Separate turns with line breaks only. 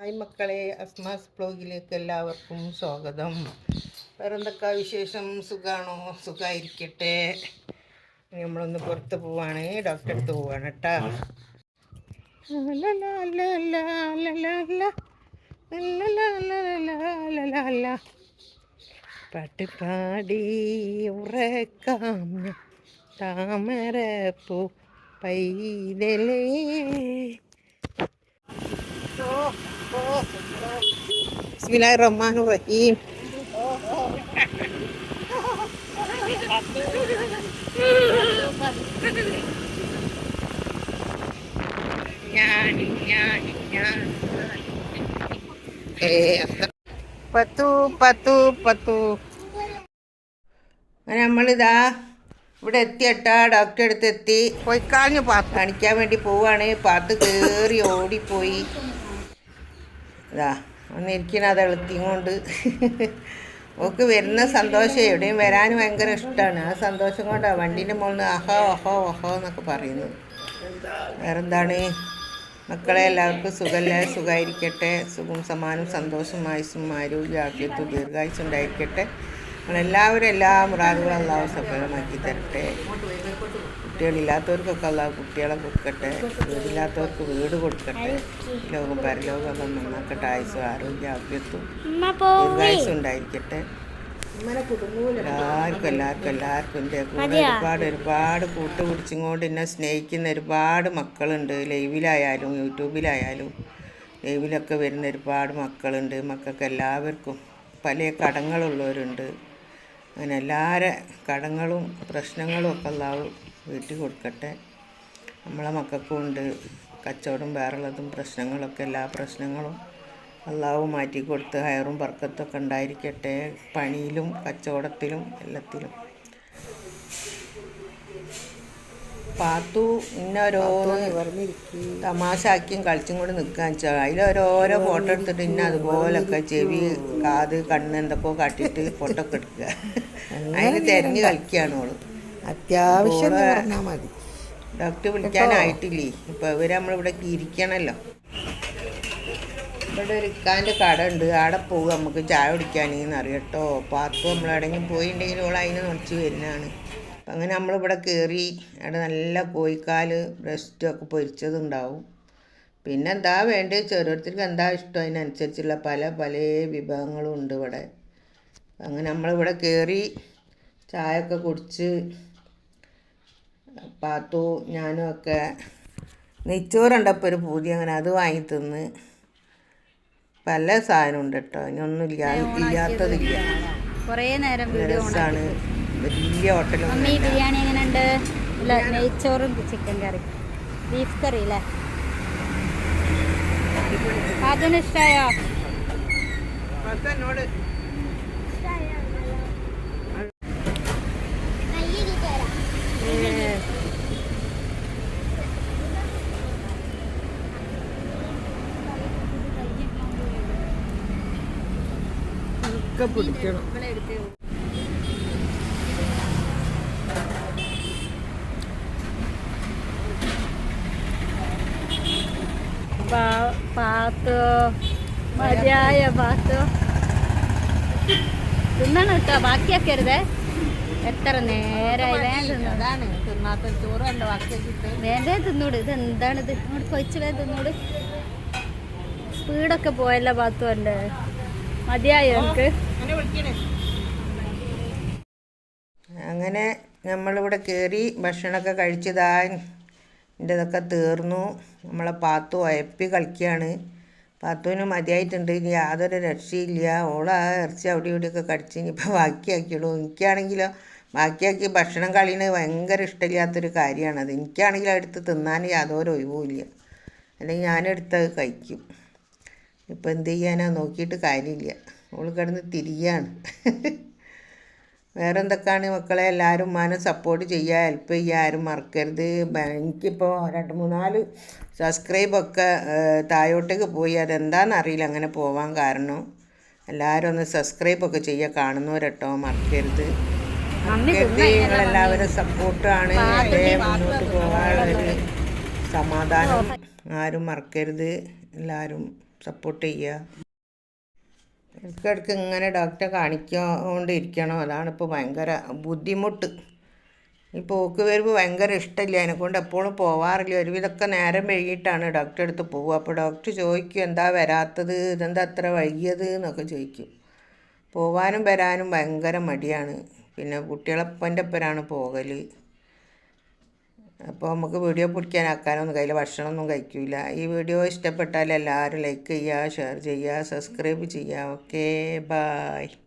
Hi മക്കളെ അസ്മാസ് ബ്ലോഗിലേക്ക് എല്ലാവർക്കും സ്വാഗതം. വേറെ എന്തൊക്കെ വിശേഷം സുഖമാണോ സുഖമായിരിക്കട്ടെ നമ്മളൊന്ന് പുറത്ത് പോവാണ്. ഡോക്ടറെ അടുത്ത് പോവാണ് കേട്ടാ. പാട്ട് പാടി ഉറക്കാം താമര താമരപ്പൂ പൈതലേ. ബിസ്മില്ലാഹിർ ഞാൻ ഞാൻ ഏ പത്തു പത്തു പത്തു. നമ്മളിതാ ഇവിടെ എത്തിയട്ടാ ഡോക്ടറെ അടുത്ത് എത്തി പൊയ്ക്കാളിഞ്ഞ് പാത്ത് കാണിക്കാൻ വേണ്ടി പോവാണ്. പാത്ത് കയറി ഓടിപ്പോയി. ഇതാ വന്നിരിക്കണ അത് എളുത്തിയും കൊണ്ട്. ഓക്ക് വരുന്ന സന്തോഷം എവിടെയും വരാൻ ഭയങ്കര ഇഷ്ടമാണ് ആ സന്തോഷം കൊണ്ടാ വണ്ടീന്റെ മുകളിൽ അഹോ അഹോ അഹോ എന്നൊക്കെ പറയുന്നത്. വേറെന്താണ്? മക്കളെ എല്ലാവർക്കും സുഖമല്ല സുഖമായിരിക്കട്ടെ സുഖം സമാനം സന്തോഷം ആയുസും ആരോഗ്യ ആഫ്യത്തും ദീർഘായുസ് ഉണ്ടായിരിക്കട്ടെ. നമ്മളെല്ലാവരും എല്ലാ മുറാദുകളും അള്ളാഹു സഫലമാക്കി തരട്ടെ. കുട്ടികളില്ലാത്തവർക്കൊക്കെ അള്ളാഹു കുട്ടികളെ കൊടുക്കട്ടെ. വീടില്ലാത്തവർക്ക് വീട് കൊടുക്കട്ടെ. ലോകം പരലോകമൊക്കെ നന്നാക്കട്ടെ. ആയുസ്സും ആരോഗ്യ ആഭ്യത്വം ആയുസും ഉണ്ടായിരിക്കട്ടെ. എല്ലാവർക്കും എല്ലാവർക്കും എല്ലാവർക്കും എന്റെ കൂടെ ഒരുപാട് ഒരുപാട് കൂട്ടുപിടിച്ചും കൊണ്ട് എന്നെ സ്നേഹിക്കുന്ന ഒരുപാട് മക്കളുണ്ട്. ലൈവിലായാലും യൂട്യൂബിലായാലും ലൈവിലൊക്കെ വരുന്ന ഒരുപാട് മക്കളുണ്ട്. മക്കൾക്ക് എല്ലാവർക്കും പല കടങ്ങളുള്ളവരുണ്ട്. അങ്ങനെ എല്ലാവരെ കടങ്ങളും പ്രശ്നങ്ങളും ഒക്കെ എല്ലാവരും വീട്ടിൽ കൊടുക്കട്ടെ. നമ്മളെ മക്കൾക്കും ഉണ്ട്. കച്ചവടം വേറുള്ളതും പ്രശ്നങ്ങളൊക്കെ എല്ലാ പ്രശ്നങ്ങളും അള്ളാവ് മാറ്റി കൊടുത്ത് ഹയറും ബർക്കത്തൊക്കെ ഉണ്ടായിരിക്കട്ടെ. പണിയിലും കച്ചവടത്തിലും എല്ലാത്തിലും. പാത്തു ഇന്നോരോന്ന് തമാശാക്കിയും കളിച്ചും കൂടെ നിൽക്കാൻ വെച്ചാൽ അതിലോരോരോ ഫോട്ടോ എടുത്തിട്ട് ഇന്ന അതുപോലൊക്കെ ചെവി കാത് കണ്ണ് എന്തൊക്കെയോ കാട്ടിയിട്ട് ഫോട്ടോ ഒക്കെ എടുക്കുക. അതിന് തിരഞ്ഞ് കളിക്കുകയാണ് ഓൾ.
അത്യാവശ്യം മതി.
ഡോക്ടർ വിളിക്കാനായിട്ടില്ലേ? ഇപ്പൊ ഇവർ നമ്മളിവിടെ ഇരിക്കണല്ലോ. ഇവിടെ ഒരു ഇക്കാന്റെ കട ഉണ്ട് അവിടെ പോകുക നമുക്ക് ചായ കുടിക്കാനെന്ന് അറിയട്ടോ പാത്തു നമ്മളെവിടെയെങ്കിലും പോയിട്ടുണ്ടെങ്കിൽ ഓൾ അതിനെ നിറച്ച് വരുന്നതാണ്. അങ്ങനെ നമ്മളിവിടെ കയറി അവിടെ നല്ല കോഴിക്കാൽ ബ്രസ്റ്റും ഒക്കെ പൊരിച്ചതുണ്ടാവും. പിന്നെ എന്താ വേണ്ടത് ഓരോരുത്തർക്ക് എന്താ ഇഷ്ടം? അതിനനുസരിച്ചുള്ള പല പല വിഭവങ്ങളും ഉണ്ട് ഇവിടെ. അങ്ങനെ നമ്മളിവിടെ കയറി ചായ ഒക്കെ കുടിച്ച് പാത്തു ഞാനും ഒക്കെ നെയ്ച്ചോറുണ്ടപ്പോൾ ഒരു പൂതി അങ്ങനെ അത് വാങ്ങി തിന്ന് പല സാധനം ഉണ്ട് കേട്ടോ ഇനിയൊന്നും ഇല്ല ഇല്ലാത്തതില്ല.
കുറേ നേരം വീഡിയോ
രസമാണ് വലിയ ഹോട്ടലും
മമ്മി ബിരിയാണി എങ്ങനെയുണ്ട്? ഇല്ല നെയ്ച്ചോറും ചിക്കൻ കറി ബീഫ് കറി അല്ലേ? അതിന് ഇഷ്ടമായോ
എന്നോട് ഒക്കെ പിടിക്കണം.
പാത്തു? മതിയായ പാത്തു? തിന്നണം കേട്ടോ ബാക്കിയാക്കരുതേ എത്ര നേരമായി വേഗം
അതാണ് തിന്നാത്ത ചോറ് കണ്ട ബാക്കിയാക്കിട്ട്
വേണ്ടേ തിന്നൂട്. ഇത് എന്താണിത്? ഇങ്ങോട്ട് കൊച്ചു വേഗം തിന്നൂട്. സ്പീഡൊക്കെ പോയല്ലോ പാത്തു എന്റെ. മതിയായോ എനിക്ക്?
അങ്ങനെ നമ്മളിവിടെ കയറി ഭക്ഷണമൊക്കെ കഴിച്ചതാ. എന്റെ ഇതൊക്കെ തീർന്നു. നമ്മളെ പാത്തു അയപ്പി കളിക്കുകയാണ് പാത്തുവിന് മതിയായിട്ടുണ്ട്. ഇനി യാതൊരു രക്ഷയില്ല. ഓള ആ ഇറച്ചി അവിടെ ഇവിടെയൊക്കെ കടിച്ച് ഇനിയിപ്പോൾ ബാക്കിയാക്കിയുള്ളൂ. എനിക്കാണെങ്കിലോ ബാക്കിയാക്കി ഭക്ഷണം കളീണത് ഭയങ്കര ഇഷ്ടമില്ലാത്തൊരു കാര്യമാണത്. എനിക്കാണെങ്കിൽ എടുത്ത് തിന്നാൻ യാതൊരു ഒഴിവുമില്ല അല്ലെങ്കിൽ ഞാനെടുത്തത് കഴിക്കും. ഇപ്പം എന്ത് ചെയ്യാനാ? നോക്കിയിട്ട് കാര്യമില്ല. ഓൾ കിടന്ന് തിരിയാണ്. വേറെ എന്തൊക്കെയാണ് മക്കളെ? എല്ലാവരും മാനം സപ്പോർട്ട് ചെയ്യുക ഹെൽപ്പ് ചെയ്യുക ആരും മറക്കരുത്. എനിക്കിപ്പോൾ രണ്ട് മൂന്നാൽ സബ്സ്ക്രൈബൊക്കെ താഴോട്ടേക്ക് പോയി. അതെന്താണെന്ന് അറിയില്ല. അങ്ങനെ പോവാൻ കാരണം. എല്ലാവരും ഒന്ന് സബ്സ്ക്രൈബൊക്കെ ചെയ്യുക കാണുന്നവരട്ടോ മറക്കരുത്. മറക്കരുത്. നിങ്ങളെല്ലാവരും സപ്പോർട്ടാണ് അതേ മുന്നോട്ട് പോകാനുള്ളൊരു സമാധാനം. ആരും മറക്കരുത്. എല്ലാവരും സപ്പോർട്ട് ചെയ്യുക ഇടയ്ക്കിടയ്ക്ക് ഇങ്ങനെ ഡോക്ടറെ കാണിക്കൊണ്ടിരിക്കണം. അതാണ് ഇപ്പോൾ ഭയങ്കര ബുദ്ധിമുട്ട്. ഈ പോക്ക് വരുമ്പോൾ ഭയങ്കര ഇഷ്ടമില്ല. അതിനെക്കൊണ്ട് എപ്പോഴും പോവാറില്ല. ഒരുവിധമൊക്കെ നേരം വൈകിട്ടാണ് ഡോക്ടറെ അടുത്ത് പോവുക. അപ്പോൾ ഡോക്ടർ ചോദിക്കും എന്താ വരാത്തത്? ഇതെന്താ അത്ര വൈകിയത്? എന്നൊക്കെ ചോദിക്കും. പോവാനും വരാനും ഭയങ്കര മടിയാണ്. പിന്നെ കുട്ടികളപ്പന്റെ ഒപ്പരാണ് പോകൽ അപ്പോൾ നമുക്ക് വീഡിയോ പിടിക്കാനാക്കാനൊന്നും കയ്യിൽ ഭക്ഷണമൊന്നും കഴിക്കില്ല ഈ വീഡിയോ ഇഷ്ടപ്പെട്ടാൽ എല്ലാവരും ലൈക്ക് ചെയ്യുക ഷെയർ ചെയ്യുക സബ്സ്ക്രൈബ് ചെയ്യുക. Okay bye